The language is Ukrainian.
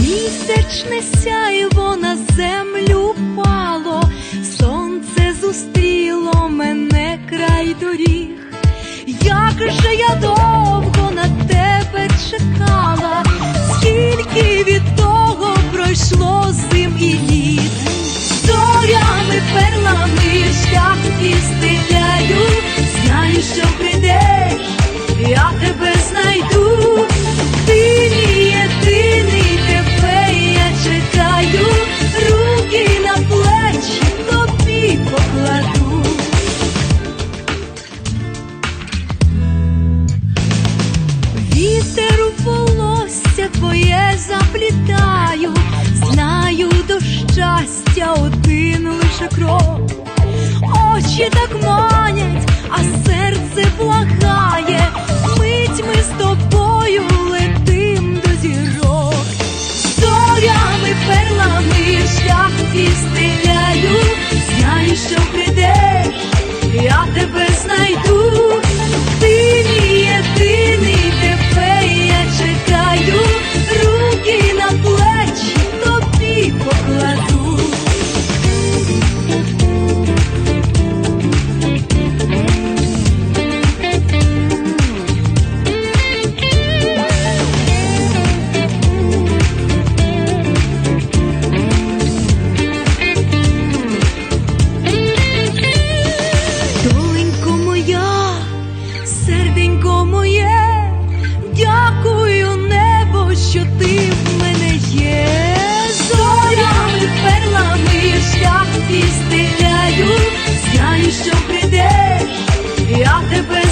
Місячне сяйво на землю пало, сонце зустріло мене край доріг, як же я довго на очі так манять, а серце благає, мить ми з тобою летим до зірок, зорями, перлами, шлях твій стиля. Ja the ben...